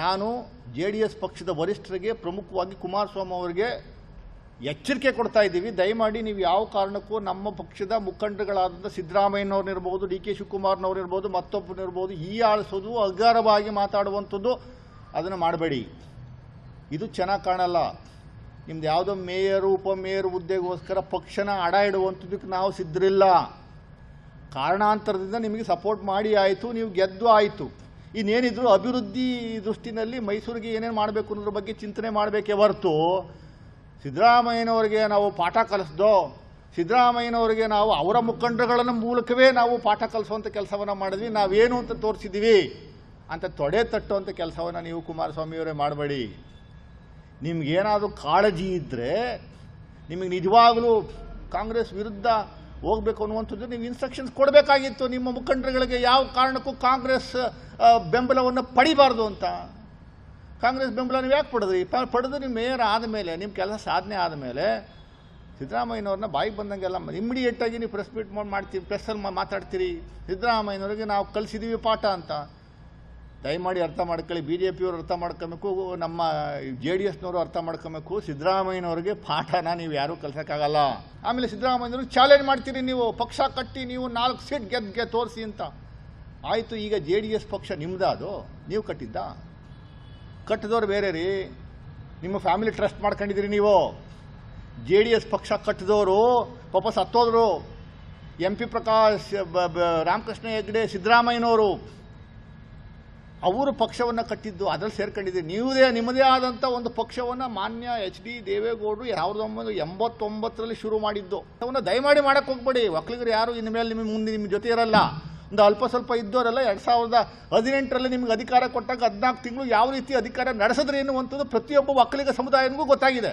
ನಾನು J D S ಪಕ್ಷದ ವರಿಷ್ಠರಿಗೆ, ಪ್ರಮುಖವಾಗಿ ಕುಮಾರಸ್ವಾಮಿ ಅವರಿಗೆ ಎಚ್ಚರಿಕೆ ಕೊಡ್ತಾ ಇದ್ದೀವಿ. ದಯಮಾಡಿ ನೀವು ಯಾವ ಕಾರಣಕ್ಕೂ ನಮ್ಮ ಪಕ್ಷದ ಮುಖಂಡರುಗಳಾದಂಥ ಸಿದ್ದರಾಮಯ್ಯನವ್ರನ್ನಿರ್ಬೋದು ಡಿ ಕೆ ಶಿವಕುಮಾರ್ನವ್ರಿರ್ಬೋದು ಮತ್ತೊಬ್ಬನಿರ್ಬೋದು ಈ ಆಳಿಸೋದು ಅಗಾರವಾಗಿ ಮಾತಾಡುವಂಥದ್ದು ಅದನ್ನು ಮಾಡಬೇಡಿ. ಇದು ಚೆನ್ನಾಗಿ ಕಾಣಲ್ಲ. ನಿಮ್ದು ಯಾವುದೋ ಮೇಯರು, ಉಪಮೇಯರ್ ಹುದ್ದೆಗೋಸ್ಕರ ಪಕ್ಷನ ಅಡ ಇಡುವಂಥದ್ದಕ್ಕೆ ನಾವು ಸಿದ್ಧರಿಲ್ಲ. ಕಾರಣಾಂತರದಿಂದ ನಿಮಗೆ ಸಪೋರ್ಟ್ ಮಾಡಿ ಆಯಿತು, ನೀವು ಗೆದ್ದು ಆಯಿತು. ಇನ್ನೇನಿದ್ರು ಅಭಿವೃದ್ಧಿ ದೃಷ್ಟಿನಲ್ಲಿ ಮೈಸೂರಿಗೆ ಏನೇನು ಮಾಡಬೇಕು ಅನ್ನೋದ್ರ ಬಗ್ಗೆ ಚಿಂತನೆ ಮಾಡಬೇಕೇ ಹೊರತು ಸಿದ್ದರಾಮಯ್ಯನವರಿಗೆ ನಾವು ಪಾಠ ಕಲಿಸ್ದೋ, ಸಿದ್ದರಾಮಯ್ಯನವರಿಗೆ ನಾವು ಅವರ ಮುಖಂಡರುಗಳ ಮೂಲಕವೇ ನಾವು ಪಾಠ ಕಲಿಸುವಂಥ ಕೆಲಸವನ್ನು ಮಾಡಿದ್ವಿ. ನಾವೇನು ಅಂತ ತೋರಿಸಿದ್ದೀವಿ ಅಂತ ತೊಡೆ ತಟ್ಟುವಂಥ ಕೆಲಸವನ್ನು ನೀವು ಕುಮಾರಸ್ವಾಮಿಯವರೇ ಮಾಡಬೇಡಿ. ನಿಮಗೇನಾದರೂ ಕಾಳಜಿ ಇದ್ದರೆ ನಿಮಗೆ ನಿಜವಾಗಲೂ ಕಾಂಗ್ರೆಸ್ ವಿರುದ್ಧ ಹೋಗಬೇಕು ಅನ್ನುವಂಥದ್ದು ನೀವು ಇನ್ಸ್ಟ್ರಕ್ಷನ್ಸ್ ಕೊಡಬೇಕಾಗಿತ್ತು. ನಿಮ್ಮ ಮುಖಂಡರುಗಳಿಗೆ ಯಾವ ಕಾರಣಕ್ಕೂ ಕಾಂಗ್ರೆಸ್ ಬೆಂಬಲವನ್ನು ಪಡಿಬಾರ್ದು ಅಂತ. ಕಾಂಗ್ರೆಸ್ ಬೆಂಬಲ ನೀವು ಯಾಕೆ ಪಡೆದ್ರಿ? ಪಡೆದು ನೀವು ಮೇಯರ್ ಆದಮೇಲೆ, ನಿಮ್ಮ ಕೆಲಸ ಸಾಧನೆ ಆದಮೇಲೆ ಸಿದ್ದರಾಮಯ್ಯನವ್ರನ್ನ ಬಾಯಿಗೆ ಬಂದಂಗೆಲ್ಲ ಇಮ್ಮಿಡಿಯೇಟಾಗಿ ನೀವು ಪ್ರೆಸ್ ಮೀಟ್ ಮಾಡಿ ಮಾಡ್ತೀವಿ ಪ್ರೆಸ್ಸಲ್ಲಿ ಮಾತಾಡ್ತೀರಿ. ಸಿದ್ದರಾಮಯ್ಯನವ್ರಿಗೆ ನಾವು ಕಲಿಸಿದ್ದೀವಿ ಪಾಠ ಅಂತ. ದಯಮಾಡಿ ಅರ್ಥ ಮಾಡ್ಕೊಳ್ಳಿ. ಬಿ ಜೆ ಪಿಯವರು ಅರ್ಥ ಮಾಡ್ಕೊಬೇಕು, ನಮ್ಮ ಜೆ ಡಿ ಎಸ್ನವರು ಅರ್ಥ ಮಾಡ್ಕೊಬೇಕು. ಸಿದ್ದರಾಮಯ್ಯನವ್ರಿಗೆ ಪಾಠನ ನೀವು ಯಾರೂ ಕಲ್ಸೋಕ್ಕಾಗಲ್ಲ. ಆಮೇಲೆ ಸಿದ್ದರಾಮಯ್ಯನವರು ಚಾಲೆಂಜ್ ಮಾಡ್ತೀರಿ ನೀವು. ಪಕ್ಷ ಕಟ್ಟಿ ನೀವು ನಾಲ್ಕು ಸೀಟ್ ಗೆದ್ಗೆ ತೋರಿಸಿ ಅಂತ. ಆಯಿತು, ಈಗ ಜೆ ಡಿ ಎಸ್ ಪಕ್ಷ ನಿಮ್ದ ಅದು? ನೀವು ಕಟ್ಟಿದ್ದ? ಕಟ್ಟಿದವ್ರು ಬೇರೆ ರೀ. ನಿಮ್ಮ ಫ್ಯಾಮಿಲಿ ಟ್ರಸ್ಟ್ ಮಾಡ್ಕೊಂಡಿದ್ದೀರಿ ನೀವು. ಜೆ ಡಿ ಎಸ್ ಪಕ್ಷ ಕಟ್ಟಿದವರು ಪಾಪ ಸತ್ತೋದ್ರು. ಎಂ ಪಿ ಪ್ರಕಾಶ್ ರಾಮಕೃಷ್ಣ ಹೆಗ್ಡೆ, ಸಿದ್ದರಾಮಯ್ಯನವರು. ಅವರು ಪಕ್ಷವನ್ನು ಕಟ್ಟಿದ್ದು, ಅದರಲ್ಲಿ ಸೇರ್ಕೊಂಡಿದ್ದೀರಿ ನೀವುದೇ, ನಿಮ್ಮದೇ ಆದಂಥ ಒಂದು ಪಕ್ಷವನ್ನು ಮಾನ್ಯ ಎಚ್ ಡಿ ದೇವೇಗೌಡರು ಸಾವಿರದ ಒಂಬೈನೂರ ಎಂಬತ್ತೊಂಬತ್ತರಲ್ಲಿ ಶುರು ಮಾಡಿದ್ದು. ಅವನ್ನ ದಯಮಾಡಿ ಮಾಡಕ್ಕೆ ಹೋಗ್ಬೇಡಿ. ಒಕ್ಕಲಿಗರು ಯಾರು ಇನ್ನು ಮೇಲೆ ನಿಮ್ಮ ಮುಂದೆ ನಿಮ್ಮ ಜೊತೆ ಇರಲ್ಲ. ಒಂದು ಅಲ್ಪ ಸ್ವಲ್ಪ ಇದ್ದವರೆಲ್ಲ ಎರಡು ಸಾವಿರದ ಹದಿನೆಂಟರಲ್ಲಿ ನಿಮ್ಗೆ ಅಧಿಕಾರ ಕೊಟ್ಟಾಗ ಹದಿನಾಲ್ಕು ತಿಂಗಳು ಯಾವ ರೀತಿ ಅಧಿಕಾರ ನಡೆಸಿದ್ರೆ ಎನ್ನುವಂಥದ್ದು ಪ್ರತಿಯೊಬ್ಬ ಒಕ್ಕಲಿಗ ಸಮುದಾಯನಿಗೂ ಗೊತ್ತಾಗಿದೆ.